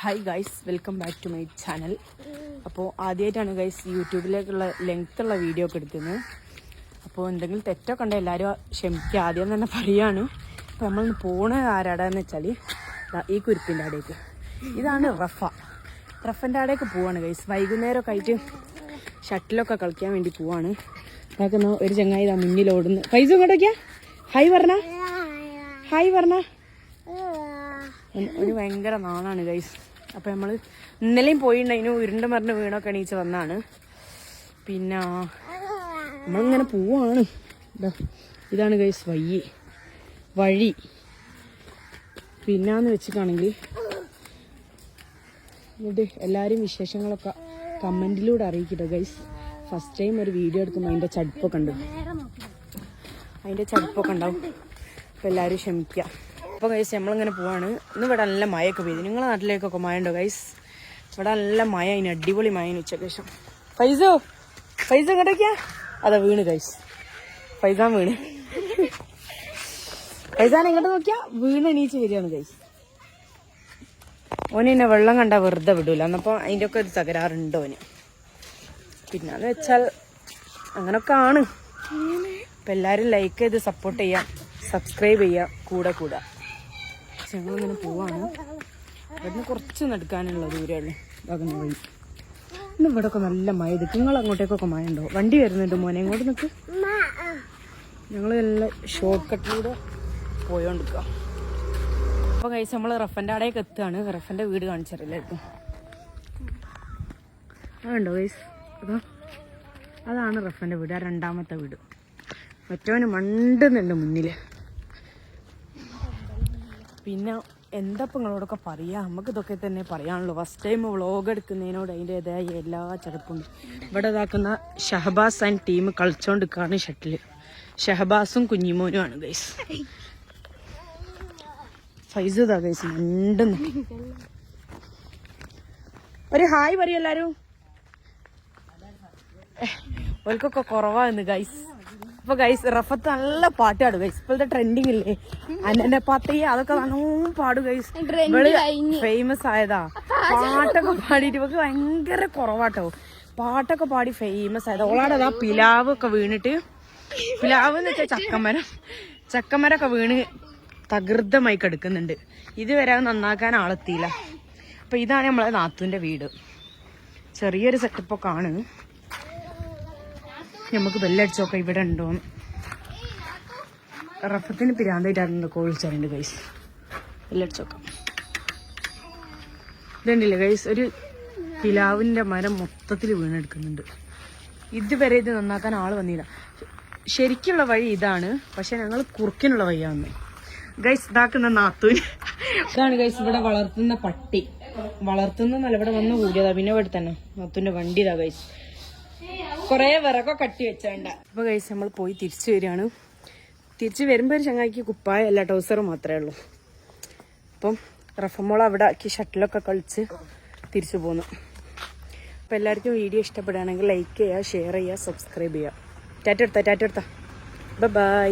Hi guys welcome back to my channel അപ്പോൾ ആദ്യമായിട്ടാണ് guys യൂട്യൂബിലേക്കുള്ള ലെങ്ത് ഉള്ള വീഡിയോ ഒക്കെ എടുക്കുന്നത് അപ്പോൾ എന്തെങ്കിലും തെറ്റൊക്കെ ഉണ്ടോ എല്ലാവരും ക്ഷമിക്കുക. ആദ്യം തന്നെ പറയാണ് അപ്പോൾ നമ്മൾ പോണ ആരാടാന്ന് വെച്ചാൽ ഈ കുരുപ്പിന്റെ അവിടേക്ക് ഇതാണ് റഫ. റഫന്റെ അവിടേക്ക് പോവാണ് ഗൈസ് വൈകുന്നേരമൊക്കെ ആയിട്ട് ഷട്ടിലൊക്കെ കളിക്കാൻ വേണ്ടി പോവാണ്. അതൊക്കെ ഒരു ചങ്ങായി ഇതാ മുന്നിൽ ഓടുന്നു പൈസ ഇങ്ങോട്ടൊക്കെയാ ഹായ് പറഞ്ഞ ഹായ് പറഞ്ഞ ഒരു ഭയങ്കര നാളാണ് ഗൈസ് അപ്പം നമ്മൾ ഇന്നലെയും പോയിണ്ടായിരുന്നു ഉരുണ്ട മറിഞ്ഞ് വീണൊക്കെ എണീച്ച് വന്നാണ്. പിന്നെ നമ്മളിങ്ങനെ പോവാണ്. ഇതാ ഇതാണ് ഗൈസ് വഴി. വഴി. പിന്നാന്ന് വെച്ചിട്ടാണെങ്കിൽ എന്നിട്ട് എല്ലാവരും വിശേഷങ്ങളൊക്കെ കമന്റിലൂടെ അറിയിക്കട്ടെ ഗൈസ് ഫസ്റ്റ് ടൈം ഒരു വീഡിയോ എടുക്കുമ്പോൾ അതിന്റെ ചടുപ്പൊക്കെ ഉണ്ട് അതിന്റെ ചടുപ്പൊക്കെ ഉണ്ടാവും. അപ്പോൾ എല്ലാവരും ക്ഷമിക്കുക അപ്പോൾ ഗൈസ് നമ്മളിങ്ങനെ പോവാണ്. ഇന്ന് ഇവിടെ നല്ല മഴയൊക്കെ പെയ്തു. നിങ്ങളെ നാട്ടിലേക്കൊക്കെ മഴ ഉണ്ടോ ഗൈസ് ഇവിടെ നല്ല മഴ അതിന് അടിപൊളി മഴ ഉച്ചയ്ക്ക് ശേഷം. ഫൈസോ ഫൈസ എങ്ങോട്ടേക്കാ അതാ വീണ് ഗൈസ് ഫൈസാൻ വീണ്. ഫൈസാൻ എങ്ങോട്ട് നോക്കിയാ വീണ് എണീച്ച് വരികയാണ് ഗൈസ് ഓന് എന്നെ വെള്ളം കണ്ടാൽ വെറുതെ വിടൂല. എന്നപ്പോൾ അതിന്റെ ഒക്കെ ഒരു തകരാറുണ്ട് ഓന്. പിന്നെ എന്ന് വെച്ചാൽ അങ്ങനൊക്കെ ആണ്. അപ്പം എല്ലാവരും ലൈക്ക് ചെയ്ത് സപ്പോർട്ട് ചെയ്യാം സബ്സ്ക്രൈബ് ചെയ്യുക കൂടെ കൂടെ. ഞങ്ങളിങ്ങനെ പോവാണ്. ഇവിടുന്ന് കുറച്ച് നടക്കാനുള്ള ദൂരമല്ലേ ഇതാകുന്ന വഴി. ഇന്ന് ഇവിടെ ഒക്കെ നല്ല മഴ ഇത് നിങ്ങൾ അങ്ങോട്ടേക്കൊക്കെ മഴ ഉണ്ടോ? വണ്ടി വരുന്നുണ്ട് മോനെ. ഇങ്ങോട്ട് നിൽക്ക് ഞങ്ങൾ നല്ല ഷോർട്ട് കട്ടിലൂടെ പോയോണ്ടിരിക്കുക അപ്പോൾ കഴിച്ച് നമ്മൾ റഫന്റെ അടയൊക്കെ എത്തുകയാണ് റഫന്റെ വീട് കാണിച്ചറിയില്ലായിരുന്നു അതുണ്ടോ ഗൈസ് അതോ. അതാണ് റഫന്റെ വീട്. ആ രണ്ടാമത്തെ വീട്. മറ്റവന് മണ്ടുന്നുണ്ട് മുന്നിൽ പിന്നെ എന്താ ഇപ്പം നിങ്ങളോടൊക്കെ പറയാ? നമുക്ക് ഇതൊക്കെ തന്നെ പറയാനുള്ളൂ. ഫസ്റ്റ് ടൈം വ്ളോഗ് എടുക്കുന്നതിനോട് അതിന്റെതായ എല്ലാ ചെറുപ്പും. ഇവിടെ ഇതാക്കുന്ന ഷഹബാസ് ആൻഡ് ടീം കളിച്ചോണ്ടിരിക്കുകയാണ് ഷട്ടിൽ. ഷഹബാസും കുഞ്ഞിമോനുമാണ് ഗൈസ് ഫൈസ് ഇതാ ഗൈസ് മണ്ടുന്നു. ഒരു ഹായ് പറയും എല്ലാവരും ഓൽക്കൊക്കെ കുറവാന്ന് ഗൈസ് അപ്പൊ ഗൈസ് റഫത്ത് നല്ല പാട്ട് പാടും ഗൈസ് ഇപ്പോഴത്തെ ട്രെൻഡിങ് ഇല്ലേ? അന്നെ പത്തയ്യ അതൊക്കെ നല്ലോണം പാടും ഗൈസ് ഫേമസ് ആയതാ. പാട്ടൊക്കെ പാടിയിട്ട് ഇവക്ക് ഭയങ്കര കുറവാട്ടോ. പാട്ടൊക്കെ പാടി ഫേമസ് ആയത്. ഓളാടതാ പിലാവ് ഒക്കെ വീണിട്ട് പിലാവ് എന്ന് വെച്ചാൽ ചക്കമരം. ചക്കമരൊക്കെ വീണ് തകൃതമായി കിടക്കുന്നുണ്ട്. ഇതുവരെ അത് നന്നാക്കാൻ ആളെത്തിയില്ല. അപ്പൊ ഇതാണ് നമ്മളെ നാത്തുവിന്റെ വീട്. ചെറിയൊരു സെറ്റപ്പൊക്കെ ആണ്. നമുക്ക് ബെല്ലടിച്ചോക്കാം ഇവിടെ ഉണ്ടോന്ന്. റഫത്തിന് പിരാന്തായിട്ടായിരുന്നു കോഴിച്ചാലുണ്ട് ഗൈസ് ബെല്ലടിച്ചോക്കാം ഇതുണ്ടല്ലേ ഗൈസ് ഒരു പിലാവിന്റെ മരം മൊത്തത്തിൽ വീണെടുക്കുന്നുണ്ട്. ഇതുവരെ ഇത് നന്നാക്കാൻ ആൾ വന്നില്ല. ശരിക്കുള്ള വഴി ഇതാണ് പക്ഷെ ഞങ്ങൾ കുറുക്കിനുള്ള വഴിയാണ് ഗൈസ് ഇതാക്കുന്ന നാത്തൂന് ഇതാണ് ഗൈസ് ഇവിടെ വളർത്തുന്ന പട്ടി. വളർത്തുന്നല്ല ഇവിടെ വന്ന് കൂടിയതാ പിന്നെ ഇവിടെ തന്നെ. നാത്തുവിന്റെ വണ്ടി ഇതാ ഗൈസ് കൊറേ വിറകൊക്കെ കട്ടി വെച്ചേണ്ട. അപ്പൊ കഴിച്ച് നമ്മൾ പോയി തിരിച്ചു വരികയാണ്. തിരിച്ചു വരുമ്പോ ഒരു ചങ്ങായിക്ക് കുപ്പായ അല്ല ടൗസർ മാത്രമേ ഉള്ളൂ. അപ്പം റഫമോൾ അവിടെ ആക്കി ഷട്ടിലൊക്കെ കളിച്ച് തിരിച്ചു പോന്നു. അപ്പം എല്ലാവർക്കും വീഡിയോ ഇഷ്ടപ്പെടുകയാണെങ്കിൽ ലൈക്ക് ചെയ്യുക ഷെയർ ചെയ്യുക സബ്സ്ക്രൈബ് ചെയ്യുക. ടാറ്റ എടുത്താ ടാറ്റ ബൈ